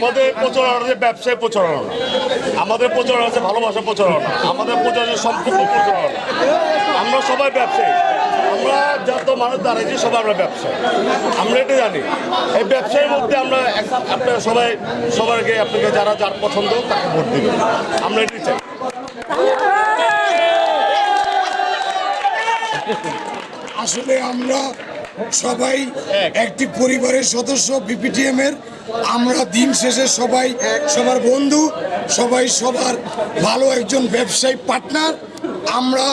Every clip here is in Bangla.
প্রচারণা হচ্ছে ব্যবসায় প্রচারণা। আমাদের প্রচারণা হচ্ছে ভালোবাসা প্রচারণা আমাদের প্রচারণা সম্পূর্ণ প্রচারণা আমরা সবাই ব্যবসায়ী। আমরা যত মানুষ দাঁড়াইছি সবাই আমরা ব্যবসায়ী। আমরা এটা জানি। এই ব্যবসায়ীর মধ্যে আমরা আপনারা সবাই সবাইকে আপনাকে যারা যার পছন্দ, তাকে ভোট দিবেন। আমরা এটাই চাই। আসলে আমরা সবাই একটি পরিবারের সদস্য বিপিটিএম এর। আমরা দিন শেষে সবাই, সবার বন্ধু, সবাই সবার ভালো একজন ব্যবসায়ী পার্টনার আমরা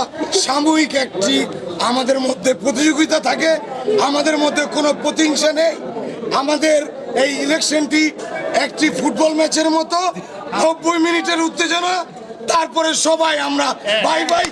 সাময়িক একটি আমাদের মধ্যে প্রতিযোগিতা থাকে, আমাদের মধ্যে কোনো প্রতিহিংসা নেই। আমাদের এই ইলেকশনটি একটি ফুটবল ম্যাচের মতো, নব্বই মিনিটের উত্তেজনা, তারপরে সবাই আমরা বাই বাই